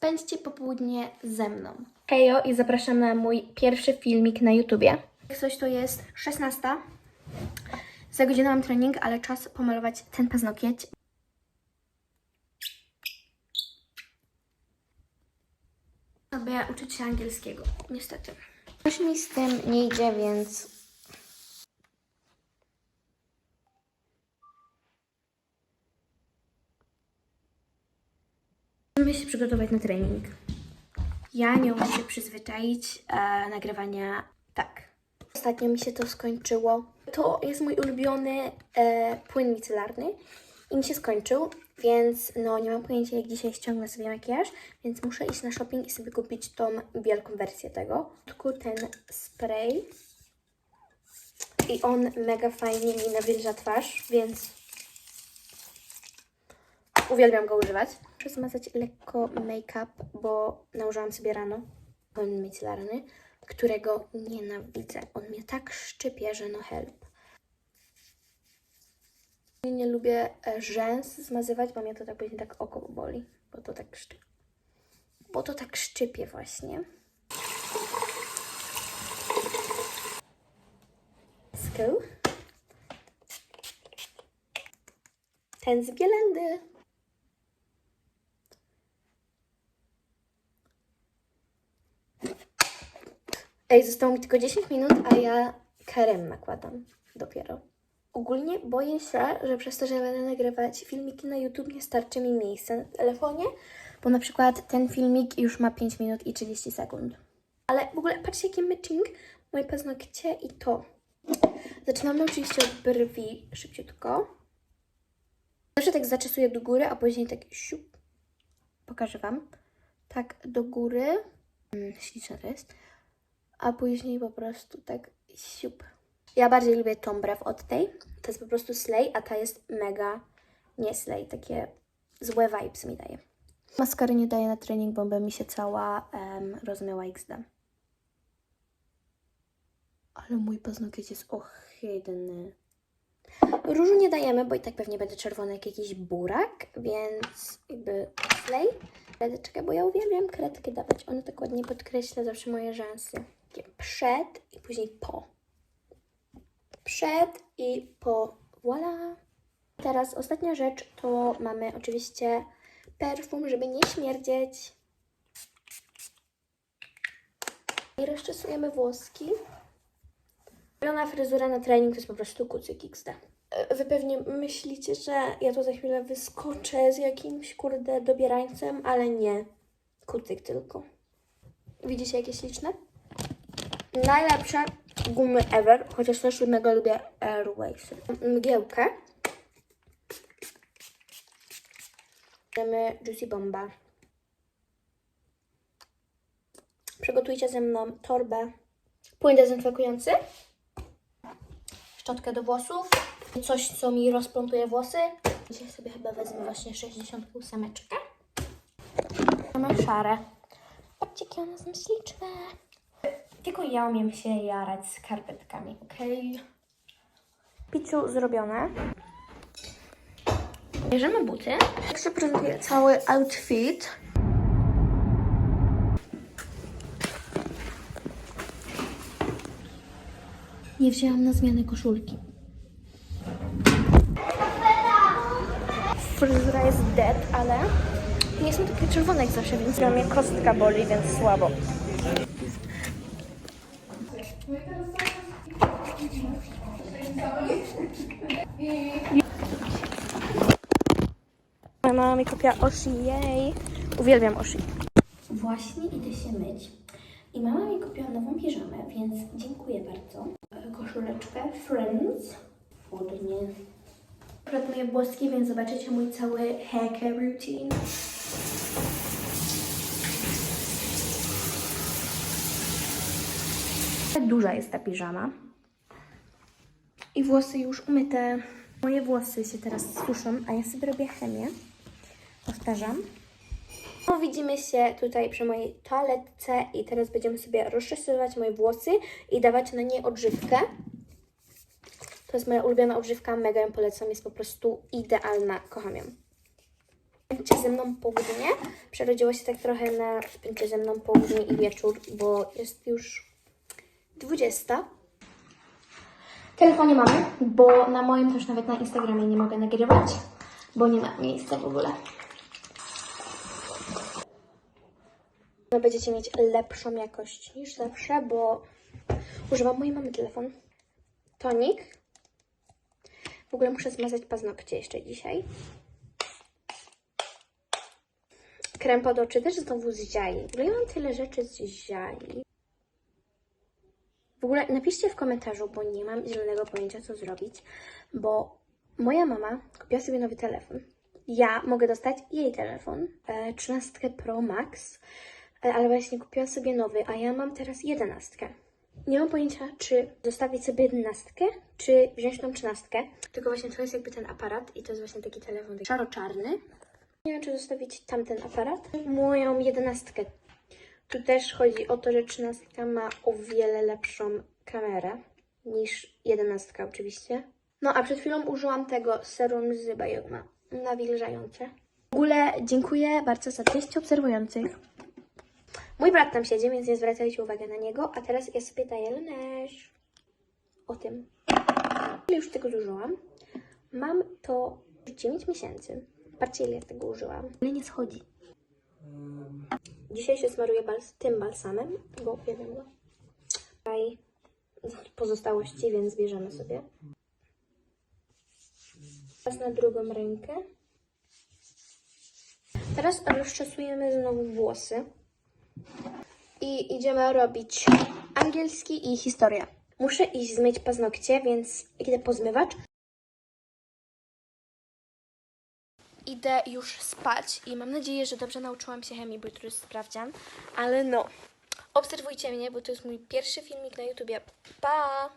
spędźcie popołudnie ze mną. Hejo i zapraszam na mój pierwszy filmik na YouTubie. Jak coś to jest 16. Za godzinę mam trening, ale czas pomalować ten paznokieć. Sobie uczyć się angielskiego, niestety. Coś mi z tym nie idzie, więc Musimy się przygotować na trening. Ja nie umiem się przyzwyczaić e, nagrywania tak. Ostatnio mi się to skończyło. To jest mój ulubiony e, płyn micelarny i mi się skończył, więc no nie mam pojęcia jak dzisiaj ściągnę sobie makijaż, więc muszę iść na shopping i sobie kupić tą wielką wersję tego. Tylko ten spray i on mega fajnie mi nawilża twarz, więc Uwielbiam go używać. Muszę zmazać lekko make-up, bo nałożyłam sobie rano płyn micelarny, którego nienawidzę. On mnie tak szczypie, że no help. Nie lubię e, rzęs zmazywać, bo mnie to tak później tak oko boli, bo to tak szczypie. Bo to tak szczypie właśnie. Let's go. Ten z. Ej, zostało mi tylko 10 minut, a ja karem nakładam dopiero. Ogólnie boję się, że przez to, że będę nagrywać filmiki na YouTube, nie starczy mi miejsca na telefonie, bo na przykład ten filmik już ma 5 minut i 30 sekund. Ale w ogóle patrzcie, jaki matching moje paznokcie i to. Zaczynamy oczywiście od brwi szybciutko. Zawsze tak zaczesuję do góry, a później tak siup. Pokażę Wam. Tak do góry. Mm, śliczne to jest a później po prostu tak siup. Ja bardziej lubię tą brew od tej. To jest po prostu slay, a ta jest mega nie slay. Takie złe vibes mi daje. Maskary nie daję na trening, bo mi się cała um, rozmyła XD. Ale mój paznokieć jest ohydny. Różu nie dajemy, bo i tak pewnie będzie czerwony jak jakiś burak, więc jakby slay. Kredeczkę, bo ja uwielbiam kredkę dawać. Ona tak ładnie podkreśla zawsze moje rzęsy. Takie przed i później po. Przed i po. Voilà. Teraz ostatnia rzecz to mamy oczywiście perfum, żeby nie śmierdzieć. I rozczesujemy włoski. Robiona fryzura na trening to jest po prostu kucyk XD. E, Wy pewnie myślicie, że ja tu za chwilę wyskoczę z jakimś kurde dobierańcem, ale nie. Kucyk tylko. Widzicie jakie śliczne? Najlepsze gumy ever, chociaż też mega lubię Airways. Mgiełkę. Bierzemy Juicy Bomba. Przygotujcie ze mną torbę. Płyn dezynfekujący. Szczotkę do włosów. Coś, co mi rozplątuje włosy. Dzisiaj sobie chyba wezmę właśnie 68. Mamy szare. Patrzcie, jakie one są śliczne. Tylko ja umiem się jarać skarpetkami, okej? Piciu zrobione. Bierzemy buty. Jak się prezentuje cały outfit? Nie wzięłam na zmianę koszulki. Fryzura jest dead, ale nie są takie czerwone jak zawsze, więc dla mnie kostka boli, więc słabo. Moja mama mi kupiła Oshi, jej. Uwielbiam Oshi. Właśnie idę się myć. I mama mi kupiła nową piżamę, więc dziękuję bardzo. Koszuleczkę Friends. Ładnie. Moje włoski, więc zobaczycie mój cały hair care routine. Duża jest ta piżama. I włosy już umyte. Moje włosy się teraz suszą, a ja sobie robię chemię. Powtarzam. No, widzimy się tutaj przy mojej toaletce i teraz będziemy sobie rozczesywać moje włosy i dawać na nie odżywkę. To jest moja ulubiona odżywka, mega ją polecam, jest po prostu idealna, kocham ją. Spędźcie ze mną południe. Przerodziło się tak trochę na spędźcie ze mną południe i wieczór, bo jest już 20. W telefonie mamy, bo na moim też nawet na Instagramie nie mogę nagrywać, bo nie ma miejsca w ogóle. No będziecie mieć lepszą jakość niż zawsze, bo używam mojej mamy telefon. Tonik. W ogóle muszę zmazać paznokcie jeszcze dzisiaj. Krem pod oczy też znowu z ziai. W ogóle ja mam tyle rzeczy z ziai. W ogóle napiszcie w komentarzu, bo nie mam zielonego pojęcia, co zrobić, bo moja mama kupiła sobie nowy telefon. Ja mogę dostać jej telefon, e, 13 Pro Max, e, ale właśnie kupiła sobie nowy, a ja mam teraz 11. Nie mam pojęcia, czy zostawić sobie 11, czy wziąć tą 13. Tylko właśnie to jest jakby ten aparat i to jest właśnie taki telefon szaro-czarny. Nie wiem, czy zostawić tamten aparat. Moją jedenastkę. Tu też chodzi o to, że trzynastka ma o wiele lepszą kamerę niż jedenastka oczywiście. No a przed chwilą użyłam tego serum z Bajoma. Nawilżające. W ogóle dziękuję bardzo za 200 obserwujących. Mój brat tam siedzi, więc nie zwracajcie uwagi na niego. A teraz ja sobie daję Laneige. O tym. Już tego zużyłam? Mam to 9 miesięcy. Patrzcie, ile ja tego użyłam. Ale nie schodzi. Dzisiaj się smaruję bals tym balsamem, bo wiadomo. Tutaj pozostałości, więc bierzemy sobie. Teraz na drugą rękę. Teraz rozczesujemy znowu włosy. I idziemy robić angielski i historię. Muszę iść zmyć paznokcie, więc idę pozmywać. Idę już spać i mam nadzieję, że dobrze nauczyłam się chemii, bo jutro jest sprawdzian. Ale no, obserwujcie mnie, bo to jest mój pierwszy filmik na YouTubie. Pa!